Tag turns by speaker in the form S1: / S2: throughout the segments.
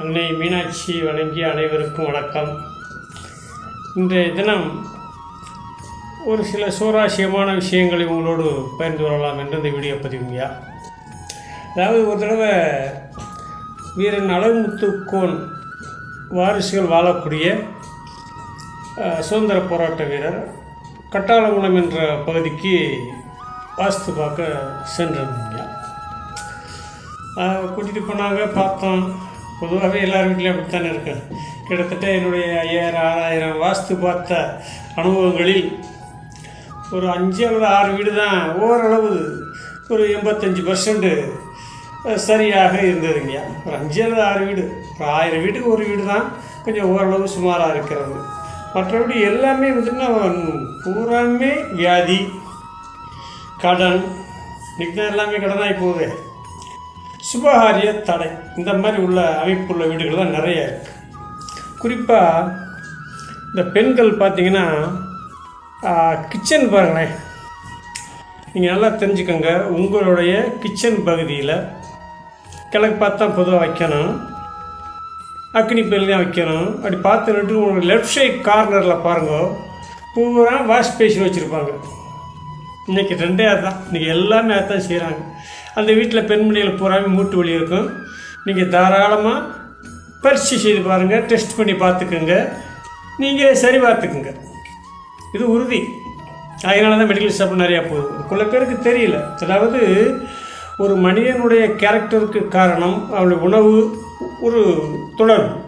S1: அன்னை மீனாட்சி வழங்கிய அனைவருக்கும் வணக்கம் இன்றைய தினம் ஒரு சில சுவராசியமான விஷயங்களை உங்களோடு பகிர்ந்து கொள்ளலாம் என்று இந்த வீடியோ பதிவுங்கயா அதாவது ஒரு தடவை வீரன் அழகுமுத்துக்கோன் வாரிசுகள் வாழக்கூடிய சுதந்திர போராட்ட வீரர் கட்டாளகுளம் என்ற பகுதிக்கு வாஸ்து பார்க்க சென்றிருந்தீங்க கூட்டிகிட்டு போனாங்க பார்த்தோம் பொதுவாகவே எல்லார் வீட்லேயும் அப்படித்தானே இருக்காது கிட்டத்தட்ட என்னுடைய ஐயாயிரம் ஆறாயிரம் வாஸ்து பார்த்த அனுபவங்களில் ஒரு அஞ்சு அல்லது ஆறு வீடு தான் ஓரளவு ஒரு எண்பத்தஞ்சு பர்சன்ட்டு சரியாக இருந்ததுங்க ஒரு அஞ்சு அல்லது ஆறு வீடு ஒரு ஆயிரம் வீட்டுக்கு ஒரு வீடு தான் கொஞ்சம் ஓரளவு சுமாராக இருக்கிறது மற்றபடி எல்லாமே வந்துட்டுன்னா பூராமே வியாதி கடன் தான் எல்லாமே கடனாகி போகுது சுபகாரிய தடை இந்த மாதிரி உள்ள அமைப்புள்ள வீடுகள்லாம் நிறைய இருக்குது குறிப்பாக இந்த பெண்கள் பார்த்திங்கன்னா கிச்சன் பாருங்களேன் நீங்கள் நல்லா தெரிஞ்சுக்கோங்க உங்களுடைய கிச்சன் பகுதியில் கிழக்கு பார்த்தா பொதுவாக வைக்கணும் அக்னி தான் வைக்கணும் அப்படி பார்த்துட்டு உங்களுக்கு லெஃப்ட் சைட் கார்னரில் பாருங்க பூரா வாஷ் பேஷன் வச்சுருப்பாங்க இன்றைக்கி ரெண்டே அதுதான் இன்றைக்கி எல்லாமே அதுதான் செய்கிறாங்க அந்த வீட்டில் பெண்மணிகள் பூராமே மூட்டு வலி இருக்கும் நீங்கள் தாராளமாக பரிசு செய்து பாருங்கள் டெஸ்ட் பண்ணி பார்த்துக்குங்க நீங்கள் சரி பார்த்துக்குங்க இது உறுதி அதனால தான் மெடிக்கல் ஷாப் நிறையா போகுது சில பேருக்கு தெரியல அதாவது ஒரு மனிதனுடைய கேரக்டருக்கு காரணம் அவளுடைய உணவு ஒரு தொடர்பு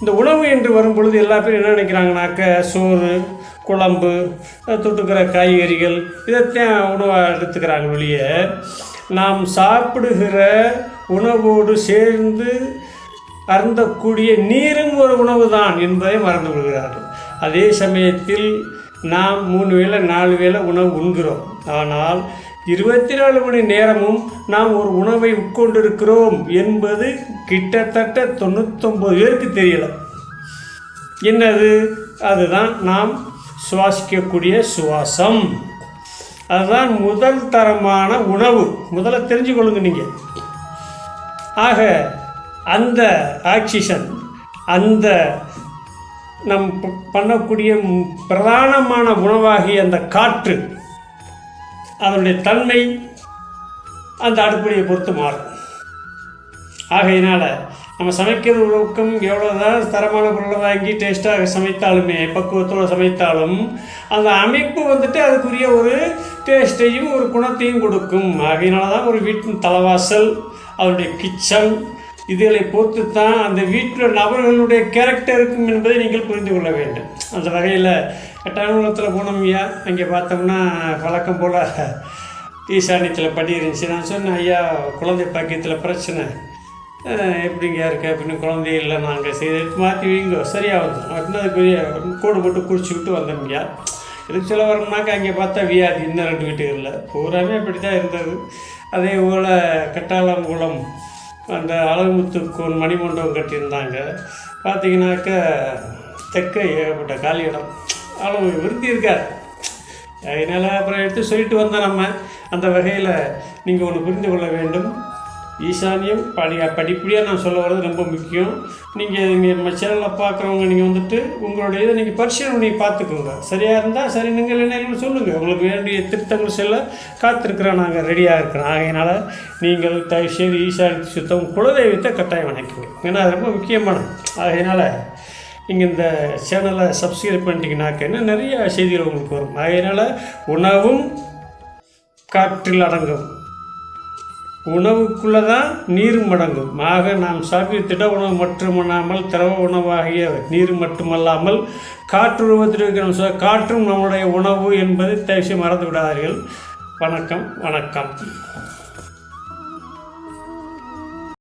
S1: இந்த உணவு என்று வரும்பொழுது எல்லா பேரும் என்ன நினைக்கிறாங்கனாக்க சோறு குழம்பு தொட்டுக்கிற காய்கறிகள் இதைத்தான் உணவாக எடுத்துக்கிறாங்க வெளியே நாம் சாப்பிடுகிற உணவோடு சேர்ந்து அருந்தக்கூடிய நீரும் ஒரு உணவு தான் என்பதை மறந்து விடுகிறார்கள் அதே சமயத்தில் நாம் மூணு வேளை நாலு வேளை உணவு உண்கிறோம் ஆனால் இருபத்தி நாலு மணி நேரமும் நாம் ஒரு உணவை உட்கொண்டிருக்கிறோம் என்பது கிட்டத்தட்ட தொண்ணூத்தொம்பது பேருக்கு தெரியல என்னது அதுதான் நாம் சுவாசிக்கக்கூடிய சுவாசம் அதுதான் முதல் தரமான உணவு முதல்ல தெரிஞ்சுக்கொள்ளுங்க நீங்கள் ஆக அந்த ஆக்சிஜன் அந்த நம் பண்ணக்கூடிய பிரதானமான உணவாகிய அந்த காற்று அதனுடைய தன்மை அந்த அடுப்புடைய பொறுத்து மாறும் ஆகையினால் நம்ம சமைக்கிற உணவுக்கும் எவ்வளோதான் தரமான பொருளை வாங்கி டேஸ்ட்டாக சமைத்தாலுமே பக்குவத்தோடு சமைத்தாலும் அந்த அமைப்பு வந்துட்டு அதுக்குரிய ஒரு டேஸ்ட்டையும் ஒரு குணத்தையும் கொடுக்கும் ஆகையினால தான் ஒரு வீட்டின் தலைவாசல் அவருடைய கிச்சன் இதில் பொறுத்துத்தான் அந்த வீட்டில் நபர்களுடைய கேரக்டர் இருக்கும் என்பதை நீங்கள் புரிந்து கொள்ள வேண்டும் அந்த வகையில் எட்டாம் போனோம் ஐயா அங்கே பார்த்தோம்னா வழக்கம் போல் ஈசானியத்தில் படி இருந்துச்சு நான் சொன்னேன் ஐயா குழந்தை பாக்கியத்தில் பிரச்சனை எப்படிங்க இருக்கு அப்படின்னு குழந்தை இல்லை நாங்கள் செய்து மாற்றி வைங்க சரியாக வந்துடும் அப்படின்னு அதுக்குரிய கோடு போட்டு குறிச்சு விட்டு ஐயா எதுக்கு சொல்ல வரோம்னாக்க அங்கே பார்த்தா வியாதி இன்னும் ரெண்டு வீட்டுகளில் பூராமே இப்படி தான் இருந்தது அதே போல் கட்டாளம் குளம் அந்த அழகுமுத்துக்கு மணிமண்டபம் கட்டியிருந்தாங்க பார்த்தீங்கன்னாக்க தெற்க ஏகப்பட்ட காலி இடம் அளவு விருத்தி இருக்கார் அதனால் அப்புறம் எடுத்து சொல்லிட்டு வந்தோம் நம்ம அந்த வகையில் நீங்கள் ஒன்று புரிந்து கொள்ள வேண்டும் ஈசானியம் படி படிப்படியாக நான் சொல்ல வர்றது ரொம்ப முக்கியம் நீங்கள் நீங்கள் நம்ம சேனலில் பார்க்குறவங்க நீங்கள் வந்துட்டு உங்களுடைய இதை நீங்கள் பரிசீலனை நீங்கள் பார்த்துக்கோங்க சரியாக இருந்தால் சரி நீங்கள் என்ன சொல்லுங்கள் உங்களுக்கு வேண்டிய திருத்தங்கள் செல்ல காத்திருக்கிறோம் நாங்கள் ரெடியாக இருக்கிறோம் ஆகையினால் நீங்கள் தயவு செய்து ஈசானி சுத்தம் குலதெய்வத்தை கட்டாயம் வணக்கங்க ஏன்னா அது ரொம்ப முக்கியமானது ஆகையினால் நீங்கள் இந்த சேனலை சப்ஸ்கிரைப் என்ன நிறைய செய்திகள் உங்களுக்கு வரும் ஆகையினால் உணவும் காற்றில் அடங்கும் உணவுக்குள்ளே தான் நீர் மடங்கும் ஆக நாம் சாப்பிய திட உணவு மட்டுமல்லாமல் திரவ உணவாகிய நீர் மட்டுமல்லாமல் காற்று உருவத்திற்கு காற்றும் நம்முடைய உணவு என்பதை தயவுசெய்து மறந்து விடாதீர்கள் வணக்கம் வணக்கம்